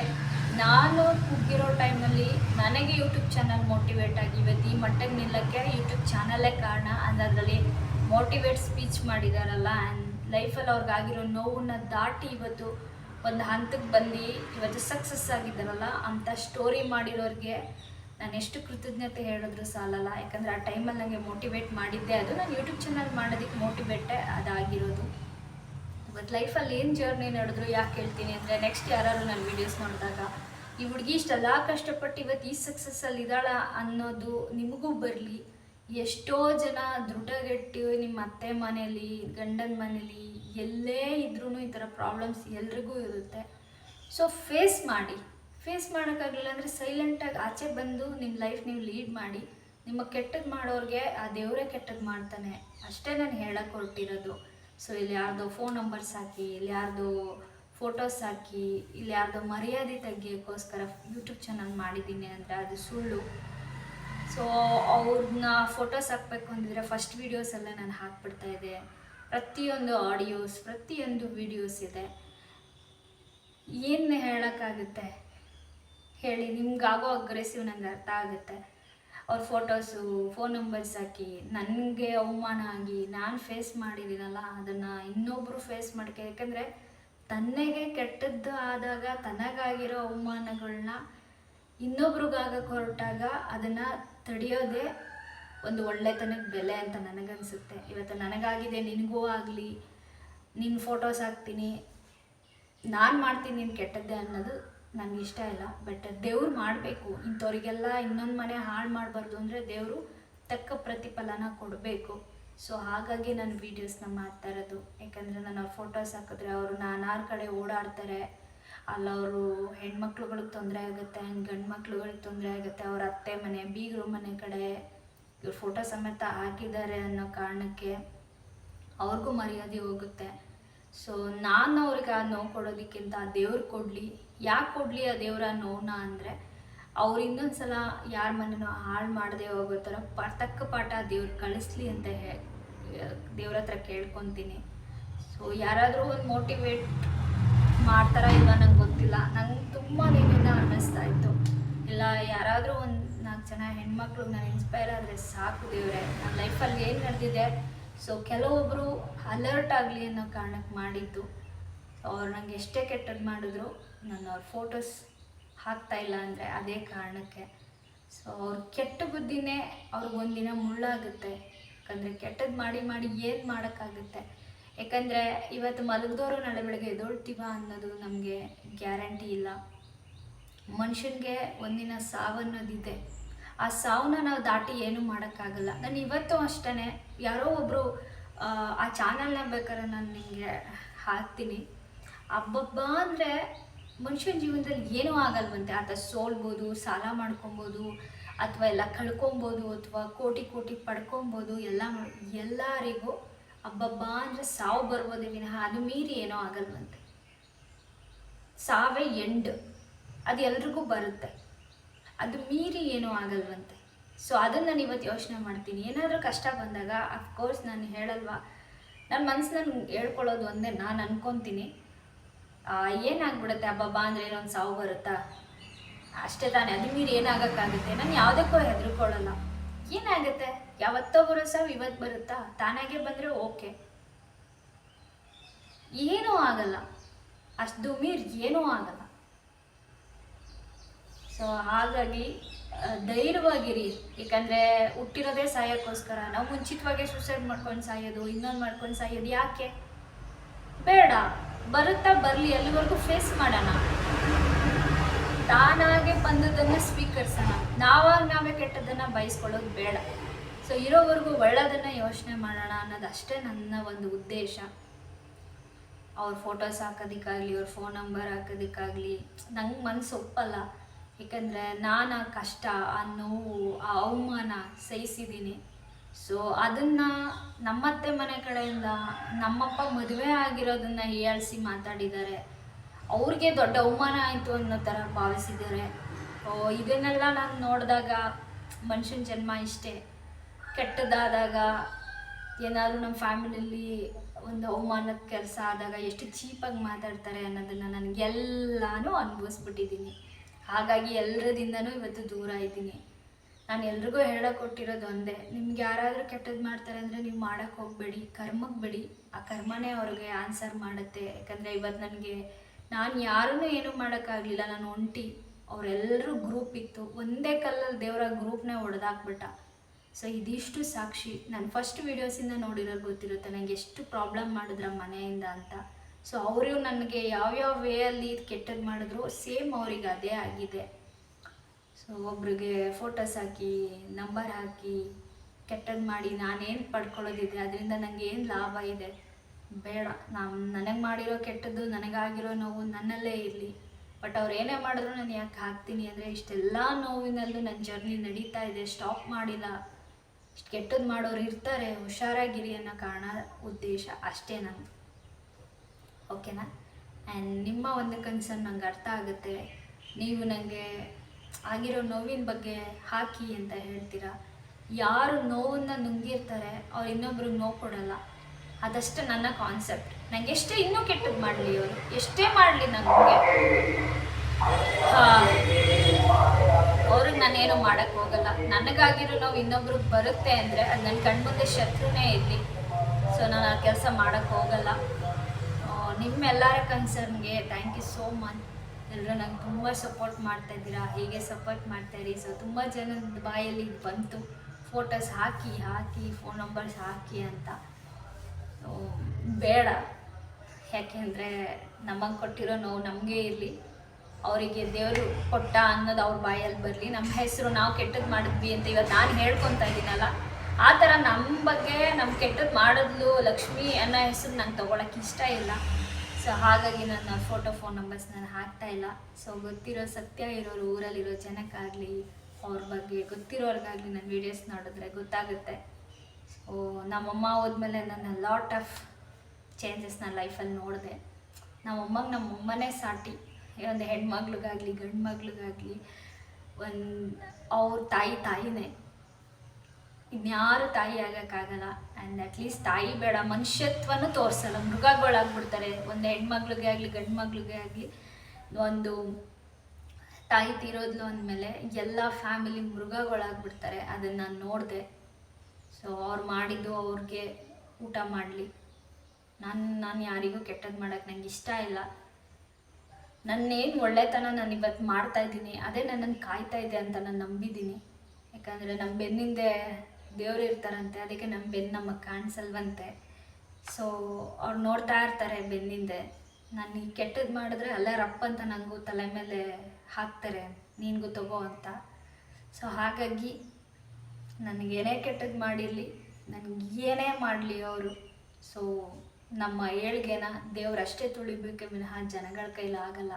ನಾನು ಕುಗ್ಗಿರೋ ಟೈಮಲ್ಲಿ ನನಗೆ ಯೂಟ್ಯೂಬ್ ಚಾನಲ್ ಮೋಟಿವೇಟ್ ಆಗಿ ಇವತ್ತು ಈ ಮಟ್ಟಕ್ಕೆ ನಿಲ್ಲಕ್ಕೆ ಯೂಟ್ಯೂಬ್ ಚಾನಲ್ಲೇ ಕಾರಣ ಅಂದರೆ ಅದರಲ್ಲಿ ಮೋಟಿವೇಟ್ ಸ್ಪೀಚ್ ಮಾಡಿದಾರಲ್ಲ ಆ್ಯಂಡ್ ಲೈಫಲ್ಲಿ ಅವ್ರಿಗಾಗಿರೋ ನೋವನ್ನ ದಾಟಿ ಇವತ್ತು ಒಂದು ಹಂತಕ್ಕೆ ಬಂದು ಇವತ್ತು ಸಕ್ಸಸ್ ಆಗಿದ್ದಾರಲ್ಲ ಅಂಥ ಸ್ಟೋರಿ ಮಾಡಿರೋರಿಗೆ ನಾನು ಎಷ್ಟು ಕೃತಜ್ಞತೆ ಹೇಳಿದ್ರು ಸಾಲಲ್ಲ, ಯಾಕಂದರೆ ಆ ಟೈಮಲ್ಲಿ ನನಗೆ ಮೋಟಿವೇಟ್ ಮಾಡಿದ್ದೆ ಅದು. ನಾನು ಯೂಟ್ಯೂಬ್ ಚಾನಲ್ ಮಾಡೋದಕ್ಕೆ ಮೋಟಿವೇಟೇ ಅದಾಗಿರೋದು. ಇವತ್ತು ಲೈಫಲ್ಲಿ ಏನು ಜರ್ನಿ ನಡೆದ್ರು, ಯಾಕೆ ಹೇಳ್ತೀನಿ ಅಂದರೆ ನೆಕ್ಸ್ಟ್ ಯಾರು ನನ್ನ ವೀಡಿಯೋಸ್ ನೋಡಿದಾಗ, ಈ ಹುಡುಗಿ ಇಷ್ಟೆಲ್ಲ ಕಷ್ಟಪಟ್ಟು ಇವತ್ತು ಈ ಸಕ್ಸಸ್ಸಲ್ಲಿ ಇದ್ದಾಳ ಅನ್ನೋದು ನಿಮಗೂ ಬರಲಿ. ಎಷ್ಟೋ ಜನ ದೃಢಗೆಟ್ಟು ನಿಮ್ಮ ಅತ್ತೆ ಮನೇಲಿ, ಗಂಡನ ಮನೇಲಿ, ಎಲ್ಲೇ ಇದ್ರೂ ಈ ಥರ ಪ್ರಾಬ್ಲಮ್ಸ್ ಎಲ್ರಿಗೂ ಇರುತ್ತೆ. ಸೊ ಫೇಸ್ ಮಾಡಿ. ಫೇಸ್ ಮಾಡೋಕ್ಕಾಗಲಿಲ್ಲ ಅಂದರೆ ಸೈಲೆಂಟಾಗಿ ಆಚೆ ಬಂದು ನಿಮ್ಮ ಲೈಫ್ ನೀವು ಲೀಡ್ ಮಾಡಿ, ನಿಮ್ಮ ಕೆಟ್ಟದ್ದು ಮಾಡೋರಿಗೆ ಆ ದೇವರೇ ಕೆಟ್ಟದ್ದು ಮಾಡ್ತಾನೆ. ಅಷ್ಟೇ ನಾನು ಹೇಳಕ್ಕೆ ಹೊರಟಿರೋದು. ಸೊ ಇಲ್ಲಿ ಯಾರ್ದೋ ಫೋನ್ ನಂಬರ್ಸ್ ಹಾಕಿ, ಇಲ್ಲಿ ಯಾರ್ದೋ ಫೋಟೋಸ್ ಹಾಕಿ, ಇಲ್ಲಿ ಯಾರ್ದೋ ಮರ್ಯಾದೆ ತೆಗಿಯೋಕ್ಕೋಸ್ಕರ ಯೂಟ್ಯೂಬ್ ಚಾನಲ್ ಮಾಡಿದ್ದೀನಿ ಅಂದರೆ ಅದು ಸುಳ್ಳು. ಸೊ ಅವ್ರನ್ನ ಫೋಟೋಸ್ ಹಾಕ್ಬೇಕು ಅಂದಿದ್ರೆ ಫಸ್ಟ್ ವೀಡಿಯೋಸೆಲ್ಲ ನಾನು ಹಾಕ್ಬಿಡ್ತಾ ಇದ್ದೆ. ಪ್ರತಿಯೊಂದು ಆಡಿಯೋಸ್ ಪ್ರತಿಯೊಂದು ವಿಡಿಯೋಸ್ ಇದೆ. ಏನು ಹೇಳೋಕ್ಕಾಗುತ್ತೆ? ಹೇಳಿ ನಿಮ್ಗಾಗೋ ಅಗ್ರೆಸಿವ್ ನಂಗೆ ಅರ್ಥ ಆಗುತ್ತೆ. ಅವ್ರ ಫೋಟೋಸು ಫೋನ್ ನಂಬರ್ಸ್ ಹಾಕಿ, ನನಗೆ ಅವಮಾನ ಆಗಿ ನಾನು ಫೇಸ್ ಮಾಡಿದ್ದೀನಲ್ಲ ಅದನ್ನು ಇನ್ನೊಬ್ಬರು ಫೇಸ್ ಮಾಡ್ಕೆ, ಯಾಕಂದರೆ ತನ್ನಗೆ ಕೆಟ್ಟದ್ದು ಆದಾಗ ತನಗಾಗಿರೋ ಅವಮಾನಗಳನ್ನ ಇನ್ನೊಬ್ರಿಗಾಗಕ್ಕೆ ಹೊರಟಾಗ ಅದನ್ನು ತಡೆಯೋದೇ ಒಂದು ಒಳ್ಳೆತನಕ್ಕೆ ಬೆಲೆ ಅಂತ ನನಗನ್ಸುತ್ತೆ. ಇವತ್ತು ನನಗಾಗಿದೆ, ನಿನಗೂ ಆಗಲಿ ನಿನ್ನ ಫೋಟೋಸ್ ಹಾಕ್ತೀನಿ, ನಾನು ಮಾಡ್ತೀನಿ, ನೀನು ಕೆಟ್ಟದ್ದೇ ಅನ್ನೋದು ನನಗೆ ಇಷ್ಟ ಇಲ್ಲ. ಬಟ್ ದೇವ್ರು ಮಾಡಬೇಕು. ಇಂಥವ್ರಿಗೆಲ್ಲ ಇನ್ನೊಂದು ಮನೆ ಹಾಳು ಮಾಡಬಾರ್ದು ಅಂದರೆ ದೇವರು ತಕ್ಕ ಪ್ರತಿಫಲನ ಕೊಡಬೇಕು. ಸೊ ಹಾಗಾಗಿ ನಾನು ವೀಡಿಯೋಸ್ನ ಮಾಡ್ತಾ ಇರೋದು. ಯಾಕಂದರೆ ನಾನು ಅವ್ರ ಫೋಟೋಸ್ ಹಾಕಿದ್ರೆ ಅವರು ನಾನಾರು ಕಡೆ ಓಡಾಡ್ತಾರೆ. ಅಲ್ಲ ಅವರು ಹೆಣ್ಮಕ್ಳುಗಳಿಗೆ ತೊಂದರೆ ಆಗುತ್ತೆ ಗಂಡು ಮಕ್ಳುಗಳಿಗೆ ತೊಂದರೆ ಆಗುತ್ತೆ, ಅವ್ರ ಅತ್ತೆ ಮನೆ, ಬೀಗರು ಮನೆ ಕಡೆ ಇವ್ರ ಫೋಟೋ ಸಮೇತ ಹಾಕಿದ್ದಾರೆ ಅನ್ನೋ ಕಾರಣಕ್ಕೆ ಅವ್ರಿಗೂ ಮರ್ಯಾದೆ ಹೋಗುತ್ತೆ. ಸೊ ನಾನು ಅವ್ರಿಗೆ ಆ ನೋವು ಕೊಡೋದಕ್ಕಿಂತ ದೇವ್ರು ಕೊಡಲಿ, ಯಾಕೆ ಕೊಡಲಿ ಆ ದೇವ್ರ ನೋವನ್ನ ಅಂದರೆ, ಅವ್ರು ಇನ್ನೊಂದು ಸಲ ಯಾರ ಮನೆನೋ ಹಾಳು ಮಾಡದೆ ಹೋಗೋ ಥರ ತಕ್ಕ ಪಾಠ ದೇವ್ರು ಕಳಿಸ್ಲಿ ಅಂತ ಹೇ, ದೇವ್ರ ಹತ್ರ ಕೇಳ್ಕೊತೀನಿ. ಸೊ ಯಾರಾದರೂ ಒಂದು ಮೋಟಿವೇಟ್ ಮಾಡ್ತಾರಾ ಇಲ್ಲ ನಂಗೆ ಗೊತ್ತಿಲ್ಲ. ನಂಗೆ ತುಂಬ ದಿನದಿಂದ ಅನ್ನಿಸ್ತಾ ಇತ್ತು. ಇಲ್ಲ, ಯಾರಾದರೂ ಒಂದು ನಾಲ್ಕು ಜನ ಹೆಣ್ಮಕ್ಳು ನಾನು ಇನ್ಸ್ಪೈರ್ ಆದರೆ ಸಾಕು ದೇವ್ರೆ. ನನ್ನ ಲೈಫಲ್ಲಿ ಏನು ನಡೆದಿದೆ? ಸೊ ಕೆಲವೊಬ್ಬರು ಅಲರ್ಟ್ ಆಗಲಿ ಅನ್ನೋ ಕಾರಣಕ್ಕೆ ಮಾಡಿದ್ದು. ಅವ್ರು ನಂಗೆ ಎಷ್ಟೇ ಕೆಟ್ಟದ್ದು ಮಾಡಿದ್ರು, ನಾನು ಅವ್ರ ಫೋಟೋಸ್ ಹಾಕ್ತಾ ಇಲ್ಲ ಅಂದರೆ ಅದೇ ಕಾರಣಕ್ಕೆ. ಸೊ ಅವ್ರ ಕೆಟ್ಟ ಬುದ್ಧಿನೇ ಅವ್ರಿಗೆ ಒಂದಿನ ಮುಳ್ಳಾಗುತ್ತೆ. ಯಾಕಂದರೆ ಕೆಟ್ಟದ್ದು ಮಾಡಿ ಮಾಡಿ ಏನು ಮಾಡೋಕ್ಕಾಗುತ್ತೆ? ಯಾಕಂದರೆ ಇವತ್ತು ಮಲಗಿದವರು ನಾಳೆ ಬೆಳಗ್ಗೆ ಎದ್ದೊಳ್ತೀವ ಅನ್ನೋದು ನಮಗೆ ಗ್ಯಾರಂಟಿ ಇಲ್ಲ. ಮನುಷ್ಯನಿಗೆ ಒಂದಿನ ಸಾವನ್ನೋದಿದೆ. ಆ ಸಾವನ್ನ ನಾವು ದಾಟಿ ಏನೂ ಮಾಡೋಕ್ಕಾಗಲ್ಲ. ನಾನು ಇವತ್ತು ಅಷ್ಟೇ ಯಾರೋ ಒಬ್ಬರು ಆ ಚಾನಲ್ನ ಬೇಕಾದ್ರೆ ನಾನು ನಿಮಗೆ ಹಾಕ್ತೀನಿ. ಹಬ್ಬಬ್ಬ ಅಂದರೆ ಮನುಷ್ಯನ ಜೀವನದಲ್ಲಿ ಏನೂ ಆಗಲ್ವಂತೆ. ಆತ ಸೋಲ್ಬೋದು, ಸಾಲ ಮಾಡ್ಕೊಬೋದು, ಅಥವಾ ಎಲ್ಲ ಕಳ್ಕೊಬೋದು, ಅಥವಾ ಕೋಟಿ ಕೋಟಿ ಪಡ್ಕೊಬೋದು, ಎಲ್ಲ ಎಲ್ಲರಿಗೂ ಹಬ್ಬಬ್ಬ ಅಂದರೆ ಸಾವು ಬರ್ಬೋದೇ ವಿನಃ ಅದು ಮೀರಿ ಏನೋ ಆಗಲ್ವಂತೆ. ಸಾವೇ ಎಂಡ್. ಅದು ಎಲ್ರಿಗೂ ಬರುತ್ತೆ. ಅದು ಮೀರಿ ಏನೂ ಆಗಲ್ವಂತೆ. ಸೊ ಅದನ್ನು ನಾನು ಇವತ್ತು ಯೋಚನೆ ಮಾಡ್ತೀನಿ. ಏನಾದರೂ ಕಷ್ಟ ಬಂದಾಗ ಅಫ್ಕೋರ್ಸ್ ನಾನು ಹೇಳಲ್ವಾ? ನನ್ನ ಮನಸ್ಸು ನಾನು ಹೇಳ್ಕೊಳ್ಳೋದು ಒಂದೇ ನಾನು ಅನ್ಕೊತೀನಿ. ಏನಾಗ್ಬಿಡುತ್ತೆ ಅಬ್ಬಬ್ಬಾ ಅಂದರೆ ಒಂದು ಸಾವು ಬರುತ್ತಾ? ಅಷ್ಟೇ ತಾನೇ, ಅದು ಮೀರಿ ಏನಾಗಕ್ಕಾಗುತ್ತೆ? ನಾನು ಯಾವುದಕ್ಕೂ ಹೆದರ್ಕೊಳ್ಳಲ್ಲ. ಏನಾಗುತ್ತೆ? ಯಾವತ್ತೋ ಬರೋ ಸಾವು ಇವತ್ತು ಬರುತ್ತಾ? ತಾನಾಗೆ ಬಂದರೆ ಓಕೆ. ಏನೂ ಆಗಲ್ಲ. ಅಷ್ಟು ಮೀರಿ ಏನೂ ಆಗಲ್ಲ. ಸೊ ಹಾಗಾಗಿ ಧೈರ್ಯವಾಗಿರಿ. ಯಾಕಂದರೆ ಹುಟ್ಟಿರೋದೇ ಸಾಯೋಕ್ಕೋಸ್ಕರ. ನಾವು ಮುಂಚಿತವಾಗೇ ಸೂಸೈಡ್ ಮಾಡ್ಕೊಂಡು ಸಾಯೋದು, ಇನ್ನೊಂದು ಮಾಡ್ಕೊಂಡು ಸಾಯೋದು ಯಾಕೆ? ಬೇಡ. ಬರುತ್ತಾ ಬರಲಿ, ಅಲ್ಲಿವರೆಗೂ ಫೇಸ್ ಮಾಡೋಣ. ತಾನಾಗೆ ಬಂದದನ್ನು ಸ್ವೀಕರಿಸೋಣ. ನಾವಾಗ ನಾವೇ ಕೆಟ್ಟದನ್ನ ಬಯಸ್ಕೊಳ್ಳೋದು ಬೇಡ. ಸೊ ಇರೋವರೆಗೂ ಒಳ್ಳೆದನ್ನ ಯೋಚನೆ ಮಾಡೋಣ ಅನ್ನೋದಷ್ಟೇ ನನ್ನ ಒಂದು ಉದ್ದೇಶ. ಅವ್ರ ಫೋಟೋಸ್ ಹಾಕೋದಕ್ಕಾಗಲಿ, ಅವ್ರ ಫೋನ್ ನಂಬರ್ ಹಾಕೋದಕ್ಕಾಗಲಿ, ನಂಗೆ ಮನಸ್ಸು ಒಪ್ಪಲ್ಲ. ಏಕೆಂದರೆ ನಾನು ಆ ಕಷ್ಟ, ಆ ನೋವು, ಆ ಅವಮಾನ ಸಹಿಸಿದ್ದೀನಿ ಸೊ ಅದನ್ನು ನಮ್ಮತ್ತೆ ಮನೆ ಕಡೆಯಿಂದ ನಮ್ಮಪ್ಪ ಮದುವೆ ಆಗಿರೋದನ್ನ ಹೀಯಾಳಿಸಿ ಮಾತಾಡಿದ್ದಾರೆ. ಅವ್ರಿಗೆ ದೊಡ್ಡ ಅವಮಾನ ಆಯಿತು ಅನ್ನೋ ಥರ ಭಾವಿಸಿದ್ದಾರೆ. ಇದನ್ನೆಲ್ಲ ನಾನು ನೋಡಿದಾಗ ಮನುಷ್ಯನ ಜನ್ಮ ಇಷ್ಟೇ. ಕೆಟ್ಟದಾದಾಗ ಏನಾದರೂ ನಮ್ಮ ಫ್ಯಾಮಿಲಿಯಲ್ಲಿ ಒಂದು ಅವಮಾನದ ಕೆಲಸ ಆದಾಗ ಎಷ್ಟು ಚೀಪಾಗಿ ಮಾತಾಡ್ತಾರೆ ಅನ್ನೋದನ್ನು ನನಗೆಲ್ಲನೂ ಅನುಭವಿಸ್ಬಿಟ್ಟಿದ್ದೀನಿ ಹಾಗಾಗಿ ಎಲ್ಲರದಿಂದನೂ ಇವತ್ತು ದೂರ ಇದ್ದೀನಿ. ನಾನು ಎಲ್ರಿಗೂ ಹೇಳಕ್ಕೆ ಕೊಟ್ಟಿರೋದು ಒಂದೇ, ನಿಮ್ಗೆ ಯಾರಾದರೂ ಕೆಟ್ಟದ್ದು ಮಾಡ್ತಾರೆ ಅಂದರೆ ನೀವು ಮಾಡೋಕ್ಕೆ ಹೋಗಬೇಡಿ ಕರ್ಮಕ್ಕೆ ಬಿಡಿ. ಆ ಕರ್ಮನೇ ಅವ್ರಿಗೆ ಆನ್ಸರ್ ಮಾಡುತ್ತೆ. ಯಾಕಂದರೆ ಇವತ್ತು ನನಗೆ, ನಾನು ಯಾರನ್ನೂ ಏನೂ ಮಾಡೋಕ್ಕಾಗಲಿಲ್ಲ. ನಾನು ಒಂಟಿ ಅವರೆಲ್ಲರೂ ಗ್ರೂಪ್ ಇತ್ತು. ಒಂದೇ ಕಲ್ಲಲ್ಲಿ ದೇವರ ಗ್ರೂಪ್ನೇ ಹೊಡೆದಾಕ್ಬಿಟ್ಟ ಸೊ ಇದಿಷ್ಟು ಸಾಕ್ಷಿ. ನಾನು ಫಸ್ಟ್ ವೀಡಿಯೋಸಿಂದ ನೋಡಿರೋರು ಗೊತ್ತಿರುತ್ತೆ ನನಗೆ ಎಷ್ಟು ಪ್ರಾಬ್ಲಮ್ ಮಾಡಿದ್ರ ಮನೆಯಿಂದ ಅಂತ. ಸೊ ಅವರು ನನಗೆ ಯಾವ್ಯಾವ ವೇ ಅಲ್ಲಿ ಕೆಟ್ಟದ್ದು ಮಾಡಿದ್ರು ಸೇಮ್ ಅವ್ರಿಗೆ ಅದೇ ಆಗಿದೆ. ಸೊ ಒಬ್ರಿಗೆ ಫೋಟೋಸ್ ಹಾಕಿ ನಂಬರ್ ಹಾಕಿ ಕೆಟ್ಟದ್ದು ಮಾಡಿ ನಾನೇನು ಪಡ್ಕೊಳ್ಳೋದಿದೆ, ಅದರಿಂದ ನನಗೆ ಏನು ಲಾಭ ಇದೆ? ಬೇಡ. ನಾನು ನನಗೆ ಮಾಡಿರೋ ಕೆಟ್ಟದ್ದು, ನನಗಾಗಿರೋ ನೋವು ನನ್ನಲ್ಲೇ ಇರಲಿ. ಬಟ್ ಅವ್ರು ಏನೇ ಮಾಡಿದ್ರು ನಾನು ಯಾಕೆ ಹಾಕ್ತೀನಿ ಅಂದರೆ, ಇಷ್ಟೆಲ್ಲ ನೋವಿನಲ್ಲೂ ನನ್ನ ಜರ್ನಿ ನಡೀತಾ ಇದೆ ಸ್ಟಾಪ್ ಮಾಡಿಲ್ಲ. ಇಷ್ಟು ಕೆಟ್ಟದ್ದು ಮಾಡೋರು ಇರ್ತಾರೆ, ಹುಷಾರಾಗಿರಿ ಅನ್ನೋ ಕಾರಣ ಉದ್ದೇಶ ಅಷ್ಟೇ ನಾನು ಓಕೆನಾ? ಆ್ಯಂಡ್ ನಿಮ್ಮ ಒಂದು ಕನ್ಸರ್ನ್ ನಂಗೆ ಅರ್ಥ ಆಗುತ್ತೆ. ನೀವು ನನಗೆ ಆಗಿರೋ ನೋವಿನ ಬಗ್ಗೆ ಹಾಕಿ ಅಂತ ಹೇಳ್ತೀರಾ? ಯಾರು ನೋವನ್ನ ನುಂಗಿರ್ತಾರೆ, ಅವ್ರು ಇನ್ನೊಬ್ರಿಗೆ ನೋವು ಕೊಡಲ್ಲ. ಅದಷ್ಟೇ ನನ್ನ ಕಾನ್ಸೆಪ್ಟ್ ನಂಗೆ ಎಷ್ಟೇ ಇನ್ನೂ ಕೆಟ್ಟದ್ದು ಮಾಡಲಿ ಅವರು. ಎಷ್ಟೇ ಮಾಡಲಿ ನನಗೆ ಅವ್ರಿಗೆ ನಾನೇನು ಮಾಡೋಕ್ಕೆ ಹೋಗಲ್ಲ. ನನಗಾಗಿರೋ ನೋವು ಇನ್ನೊಬ್ರಿಗೆ ಬರುತ್ತೆ ಅಂದರೆ ಅದು ನನ್ನ ಕಣ್ಮುಂದೆ ಶತ್ರುನೇ ಇರಲಿ. ಸೊ ನಾನು ಆ ಕೆಲಸ ಮಾಡೋಕ್ಕೆ ಹೋಗಲ್ಲ. ನಿಮ್ಮೆಲ್ಲರ ಕನ್ಸರ್ನ್ಗೆ ಥ್ಯಾಂಕ್ ಯು ಸೋ ಮಚ್ ಎಲ್ಲರೂ ನಂಗೆ ತುಂಬ ಸಪೋರ್ಟ್ ಮಾಡ್ತಾ ಇದ್ದೀರಾ, ಹೀಗೆ ಸಪೋರ್ಟ್ ಇರಿ. ಸೊ ತುಂಬ ಜನದ ಬಾಯಲ್ಲಿ ಬಂತು. ಫೋಟೋಸ್ ಹಾಕಿ ಹಾಕಿ ಫೋನ್ ನಂಬರ್ಸ್ ಹಾಕಿ ಅಂತ. ಬೇಡ. ಯಾಕೆಂದರೆ ನಮಗೆ ಕೊಟ್ಟಿರೋ ನೋವು ನಮಗೆ ಇರಲಿ. ಅವರಿಗೆ ದೇವರು ಕೊಟ್ಟ ಅನ್ನೋದು ಅವ್ರ ಬಾಯಲ್ಲಿ ಬರಲಿ. ನಮ್ಮ ಹೆಸರು ನಾವು ಕೆಟ್ಟದ್ದು ಮಾಡಿದ್ವಿ ಅಂತ ಇವತ್ತು ನಾನು ಹೇಳ್ಕೊತಾ ಇದ್ದೀನಲ್ಲ ಆ ಥರ ನಮ್ಮ ಬಗ್ಗೆ ನಮ್ಮ ಕೆಟ್ಟದ್ದು ಮಾಡಿದ್ಲು ಲಕ್ಷ್ಮಿ ಅನ್ನೋ ಹೆಸರು ನಂಗೆ ತೊಗೊಳಕ್ಕೆ ಇಷ್ಟ ಇಲ್ಲ. ಸೊ ಹಾಗಾಗಿ ನನ್ನ ಫೋಟೋ ಫೋನ್ ನಂಬರ್ಸ್ ನಾನು ಹಾಕ್ತಾ ಇಲ್ಲ. ಸೊ ಗೊತ್ತಿರೋ ಸತ್ಯ ಇರೋರು ಊರಲ್ಲಿರೋ ಜನಕ್ಕಾಗಲಿ, ಅವ್ರ ಬಗ್ಗೆ ಗೊತ್ತಿರೋರ್ಗಾಗಲಿ ನನ್ನ ವೀಡಿಯೋಸ್ ನೋಡಿದ್ರೆ ಗೊತ್ತಾಗುತ್ತೆ. ಸೊ ನಮ್ಮಮ್ಮ ಹೋದ್ಮೇಲೆ ನನ್ನ ಲಾಟ್ ಆಫ್ ಚೇಂಜಸ್ ನನ್ನ ಲೈಫಲ್ಲಿ ನೋಡಿದೆ. ನಮ್ಮಮ್ಮಗೆ ನಮ್ಮಮ್ಮನೇ ಸಾಟಿ. ಒಂದು ಹೆಣ್ಮಗ್ಳಿಗಾಗಲಿ ಗಂಡು ಮಗ್ಳಿಗಾಗಲಿ ಒಂದು ಅವ್ರ ತಾಯಿ ತಾಯಿನೇ. ಇನ್ಯಾರು ತಾಯಿ ಆಗೋಕ್ಕಾಗಲ್ಲ. ಆ್ಯಂಡ್ ಅಟ್ಲೀಸ್ಟ್ ತಾಯಿ ಬೇಡ, ಮನುಷ್ಯತ್ವನೂ ತೋರಿಸಲ್ಲ. ಮೃಗಗಳಾಗ್ಬಿಡ್ತಾರೆ. ಒಂದು ಹೆಣ್ಮಕ್ಳಿಗೆ ಆಗಲಿ ಗಂಡು ಮಕ್ಳಿಗೆ ಆಗಲಿ, ಒಂದು ತಾಯಿ ತೀರೋದ್ಲು ಅಂದಮೇಲೆ ಎಲ್ಲ ಫ್ಯಾಮಿಲಿ ಮೃಗಗಳಾಗ್ಬಿಡ್ತಾರೆ. ಅದನ್ನು ನಾನು ನೋಡಿದೆ. ಸೊ ಅವ್ರು ಮಾಡಿದ್ದು ಅವ್ರಿಗೆ ಊಟ ಮಾಡಲಿ. ನಾನು ನಾನು ಯಾರಿಗೂ ಕೆಟ್ಟದ್ದು ಮಾಡೋಕ್ಕೆ ನಂಗೆ ಇಷ್ಟ ಇಲ್ಲ. ನನ್ನೇನು ಒಳ್ಳೆತನ ನಾನು ಇವತ್ತು ಮಾಡ್ತಾ ಇದ್ದೀನಿ, ಅದೇ ನನ್ನನ್ನು ಕಾಯ್ತಾ ಇದೆ ಅಂತ ನಾನು ನಂಬಿದ್ದೀನಿ. ಯಾಕಂದರೆ ನಮ್ಮ ಬೆನ್ನಿಂದೆ ದೇವ್ರು ಇರ್ತಾರಂತೆ, ಅದಕ್ಕೆ ನಮ್ಮ ಬೆನ್ನು ನಮಗೆ ಕಾಣಿಸಲ್ವಂತೆ. ಸೊ ಅವ್ರು ನೋಡ್ತಾ ಇರ್ತಾರೆ ಬೆನ್ನಿಂದೆ. ನಾನು ಈ ಕೆಟ್ಟದ್ದು ಮಾಡಿದ್ರೆ ಅಲ್ಲ ರಪ್ಪ ಅಂತ ನನಗೂ ತಲೆ ಮೇಲೆ ಹಾಕ್ತಾರೆ, ನಿನಗೂ ತಗೋ ಅಂತ. ಸೊ ಹಾಗಾಗಿ ನನಗೇನೇ ಕೆಟ್ಟದ್ದು ಮಾಡಿರಲಿ, ನನಗೆ ಏನೇ ಮಾಡಲಿ ಅವರು. ಸೊ ನಮ್ಮ ಏಳ್ಗೆನ ದೇವ್ರಷ್ಟೇ ತುಳಿಬೇಕೆ ವಿನಃ ಜನಗಳ ಕೈಲಿ ಆಗಲ್ಲ.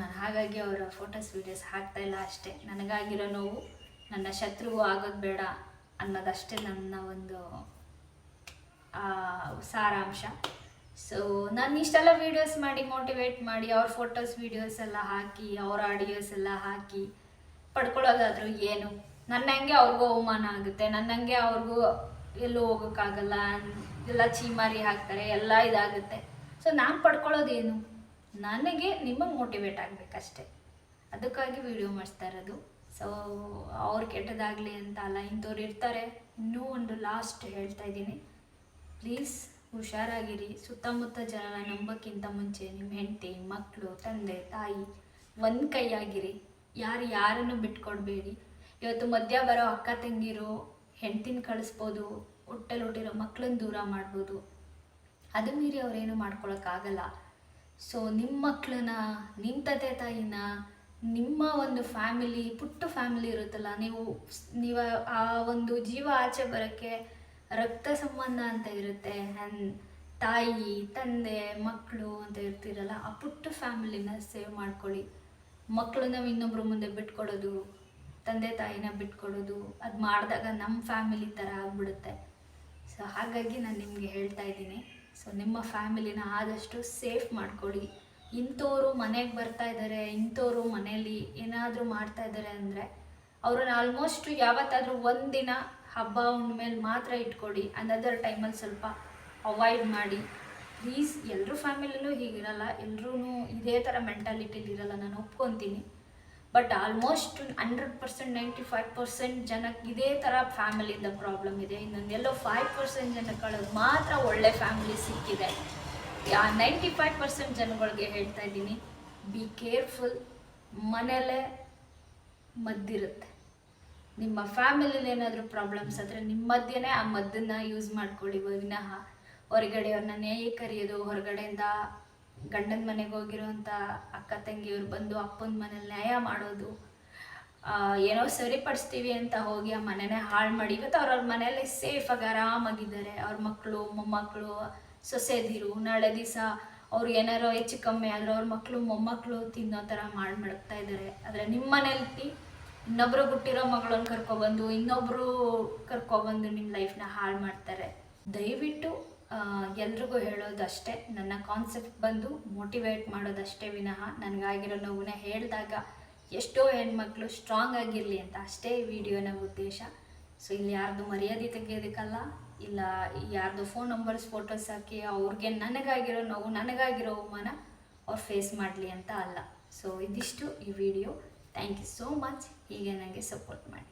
ನಾನು ಹಾಗಾಗಿ ಅವರ ಫೋಟೋಸ್, ವೀಡಿಯೋಸ್ ಹಾಕ್ತಾ ಇಲ್ಲ ಅಷ್ಟೇ. ನನಗಾಗಿರೋ ನೋವು, ನನ್ನ ಶತ್ರುವು ಆಗೋದು ಬೇಡ. ಅನ್ನೋದಷ್ಟೇ ನನ್ನ ಒಂದು ಸಾರಾಂಶ. ಸೊ ನಾನು ಇಷ್ಟೆಲ್ಲ ವೀಡಿಯೋಸ್ ಮಾಡಿ ಮೋಟಿವೇಟ್ ಮಾಡಿ, ಅವ್ರ ಫೋಟೋಸ್ ವೀಡಿಯೋಸ್ ಎಲ್ಲ ಹಾಕಿ, ಅವ್ರ ಆಡಿಯೋಸ್ ಎಲ್ಲ ಹಾಕಿ ಪಡ್ಕೊಳ್ಳೋದಾದ್ರೂ ಏನು? ನನ್ನಂಗೆ ಅವ್ರಿಗೂ ಅವಮಾನ ಆಗುತ್ತೆ. ನನ್ನಂಗೆ ಅವ್ರಿಗೂ ಎಲ್ಲೂ ಹೋಗೋಕ್ಕಾಗಲ್ಲ. ಎಲ್ಲ ಚೀಮಾರಿ ಹಾಕ್ತಾರೆ. ಎಲ್ಲ ಇದಾಗುತ್ತೆ. ಸೊ ನಾನು ಪಡ್ಕೊಳ್ಳೋದೇನು? ನನಗೆ ನಿಮಗೆ ಮೋಟಿವೇಟ್ ಆಗಬೇಕಷ್ಟೆ. ಅದಕ್ಕಾಗಿ ವಿಡಿಯೋ ಮಾಡಿಸ್ತಾ ಇರೋದು. ಸೊ ಅವ್ರು ಕೆಟ್ಟದಾಗಲಿ ಅಂತ ಅಲ್ಲ, ಇಂಥವ್ರು ಇರ್ತಾರೆ. ಇನ್ನೂ ಒಂದು ಲಾಸ್ಟ್ ಹೇಳ್ತಾ ಇದ್ದೀನಿ. ಪ್ಲೀಸ್ ಹುಷಾರಾಗಿರಿ. ಸುತ್ತಮುತ್ತ ಜನನ ನಂಬೋಕ್ಕಿಂತ ಮುಂಚೆ ನಿಮ್ಮ ಹೆಂಡತಿ ಮಕ್ಕಳು ತಂದೆ, ತಾಯಿ, ಒಂದು ಕೈಯಾಗಿರಿ. ಯಾರು ಯಾರನ್ನು ಬಿಟ್ಕೊಡ್ಬೇಡಿ. ಇವತ್ತು ಮಧ್ಯ ಬರೋ ಅಕ್ಕ, ತಂಗಿರು, ಹೆಂಡ್ತಿನ ಕಳಿಸ್ಬೋದು, ಹೊಟ್ಟೆಲ್ ಹುಟ್ಟಿರೋ ಮಕ್ಕಳನ್ನ ದೂರ ಮಾಡ್ಬೋದು. ಅದು ಮೀರಿ ಅವರೇನು ಮಾಡ್ಕೊಳಕ್ಕಾಗಲ್ಲ. ಸೊ ನಿಮ್ಮ ಮಕ್ಕಳನ್ನ ನಿಮ್ಮ ತಂದೆ ತಾಯಿನ ನಿಮ್ಮ ಒಂದು ಫ್ಯಾಮಿಲಿ, ಪುಟ್ಟ ಫ್ಯಾಮಿಲಿ ಇರುತ್ತಲ್ಲ, ನೀವು ನೀವು ಆ ಒಂದು ಜೀವ ಆಚೆ ಬರೋಕ್ಕೆ ರಕ್ತ ಸಂಬಂಧ ಅಂತ ಇರುತ್ತೆ. ಆ್ಯಂಡ್ ತಾಯಿ, ತಂದೆ ಮಕ್ಕಳು ಅಂತ ಇರ್ತೀರಲ್ಲ, ಆ ಪುಟ್ಟ ಫ್ಯಾಮಿಲಿನ ಸೇವ್ ಮಾಡ್ಕೊಳ್ಳಿ. ಮಕ್ಕಳು ನಾವು ಇನ್ನೊಬ್ರ ಮುಂದೆ ಬಿಟ್ಕೊಡೋದು, ತಂದೆ, ತಾಯಿನ ಬಿಟ್ಕೊಡೋದು, ಅದು ಮಾಡಿದಾಗ ನಮ್ಮ ಫ್ಯಾಮಿಲಿ ಥರ ಆಗ್ಬಿಡುತ್ತೆ. ಸೊ ಹಾಗಾಗಿ ನಾನು ನಿಮಗೆ ಹೇಳ್ತಾ ಇದ್ದೀನಿ. ಸೊ ನಿಮ್ಮ ಫ್ಯಾಮಿಲಿನ ಆದಷ್ಟು ಸೇಫ್ ಮಾಡ್ಕೊಳ್ಳಿ. ಇಂಥವ್ರು ಮನೆಗೆ ಬರ್ತಾ ಇದ್ದಾರೆ ಇಂಥವ್ರು ಮನೇಲಿ ಏನಾದರೂ ಮಾಡ್ತಾ ಇದ್ದಾರೆ ಅಂದರೆ ಅವ್ರನ್ನ ಆಲ್ಮೋಸ್ಟ್ ಯಾವತ್ತಾದರೂ ಒಂದಿನ ಹಬ್ಬ ಮೇಲೆ ಮಾತ್ರ ಇಟ್ಕೊಡಿ ಅನದರ್ ಟೈಮಲ್ಲಿ ಸ್ವಲ್ಪ ಅವಾಯ್ಡ್ ಮಾಡಿ. ಪ್ಲೀಸ್ ಎಲ್ಲರೂ ಫ್ಯಾಮಿಲಿನೂ ಹೀಗಿರಲ್ಲ ಎಲ್ಲರೂ ಇದೇ ಥರ ಮೆಂಟಾಲಿಟಿಲಿ ಇರಲ್ಲ, ನಾನು ಒಪ್ಕೊತೀನಿ. But almost hundred percent ninety five percent ಜನಕ್ಕೆ ಇದೇ ಥರ ಫ್ಯಾಮಿಲಿಯಿಂದ ಪ್ರಾಬ್ಲಮ್ ಇದೆ. ಇನ್ನೊಂದು ಎಲ್ಲೋ ಫೈವ್ ಪರ್ಸೆಂಟ್ ಜನಗಳಿಗೆ ಮಾತ್ರ ಒಳ್ಳೆ ಫ್ಯಾಮಿಲಿ ಸಿಕ್ಕಿದೆ. ನೈಂಟಿ ಫೈವ್ ಪರ್ಸೆಂಟ್ ಜನಗಳಿಗೆ ಹೇಳ್ತಾ ಇದ್ದೀನಿ ಬಿ ಕೇರ್ಫುಲ್ ಮನೆಯಲ್ಲೇ ಮದ್ದಿರುತ್ತೆ. ನಿಮ್ಮ ಫ್ಯಾಮಿಲಿಲಿ ಏನಾದರೂ ಪ್ರಾಬ್ಲಮ್ಸ್ ಆದರೆ ನಿಮ್ಮ ಮಧ್ಯೆನೇ ಆ ಮದ್ದನ್ನು ಯೂಸ್ ಮಾಡ್ಕೊಳ್ಳಿ ವಿನಃ ಹೊರಗಡೆ ಅವ್ರನ್ನ ನ್ಯಾಯ ಕರೆಯೋದು, ಹೊರಗಡೆಯಿಂದ ಗಂಡನ ಮನೆಗೆ ಹೋಗಿರೋಂಥ ಅಕ್ಕ ತಂಗಿಯವ್ರು ಬಂದು ಅಪ್ಪನ ಮನೇಲಿ ನ್ಯಾಯ ಮಾಡೋದು ಏನೋ ಸರಿಪಡಿಸ್ತೀವಿ ಅಂತ ಹೋಗಿ ಆ ಮನೆನೇ ಹಾಳು ಮಾಡಿ, ಇವತ್ತು ಅವ್ರವ್ರ ಮನೆಯಲ್ಲಿ ಸೇಫಾಗಿ ಆರಾಮಾಗಿದ್ದಾರೆ. ಅವ್ರ ಮಕ್ಕಳು ಮೊಮ್ಮಕ್ಕಳು ಸೊಸೆದಿರು, ನಾಳೆ ದಿವಸ ಅವ್ರು ಏನಾರೋ ಹೆಚ್ಚು ಕಮ್ಮಿ ಆದರೆ ಅವ್ರ ಮಕ್ಕಳು ಮೊಮ್ಮಕ್ಕಳು ತಿನ್ನೋ ಥರ ಮಾಡಿ ಮಡಗ್ತಾ ಇದ್ದಾರೆ ಆದರೆ ನಿಮ್ಮ ಮನೇಲಿ ಇನ್ನೊಬ್ರು ಹುಟ್ಟಿರೋ ಮಗಳನ್ನ ಕರ್ಕೊಬಂದು ಇನ್ನೊಬ್ಬರು ಕರ್ಕೊಬಂದು ನಿಮ್ಮ ಲೈಫ್ನ ಹಾಳು ಮಾಡ್ತಾರೆ. ದಯವಿಟ್ಟು ಎಲ್ರಿಗೂ ಹೇಳೋದಷ್ಟೇ, ನನ್ನ ಕಾನ್ಸೆಪ್ಟ್ ಬಂದು ಮೋಟಿವೇಟ್ ಮಾಡೋದಷ್ಟೇ ವಿನಃ ನನಗಾಗಿರೋ ನೋವನ್ನ ಹೇಳಿದಾಗ ಎಷ್ಟೋ ಹೆಣ್ಮಕ್ಳು ಸ್ಟ್ರಾಂಗ್ ಆಗಿರಲಿ ಅಂತ ಅಷ್ಟೇ ವಿಡಿಯೋನ ಉದ್ದೇಶ. ಸೊ ಇಲ್ಲಿ ಯಾರ್ದು ಮರ್ಯಾದೆ ತೆಗೆಯೋದಕ್ಕಲ್ಲ. ಇಲ್ಲ, ಯಾರ್ದು ಫೋನ್ ನಂಬರ್ಸ್ ಫೋಟೋಸ್ ಹಾಕಿ ಅವ್ರಿಗೆ ನನಗಾಗಿರೋ ನೋವು, ನನಗಾಗಿರೋ ಅವಮಾನ ಅವ್ರು ಫೇಸ್ ಮಾಡಲಿ ಅಂತ ಅಲ್ಲ. ಸೊ ಇದಿಷ್ಟು ಈ video thank you so much ಹೀಗೆ ನನಗೆ ಸಪೋರ್ಟ್ ಮಾಡಿ.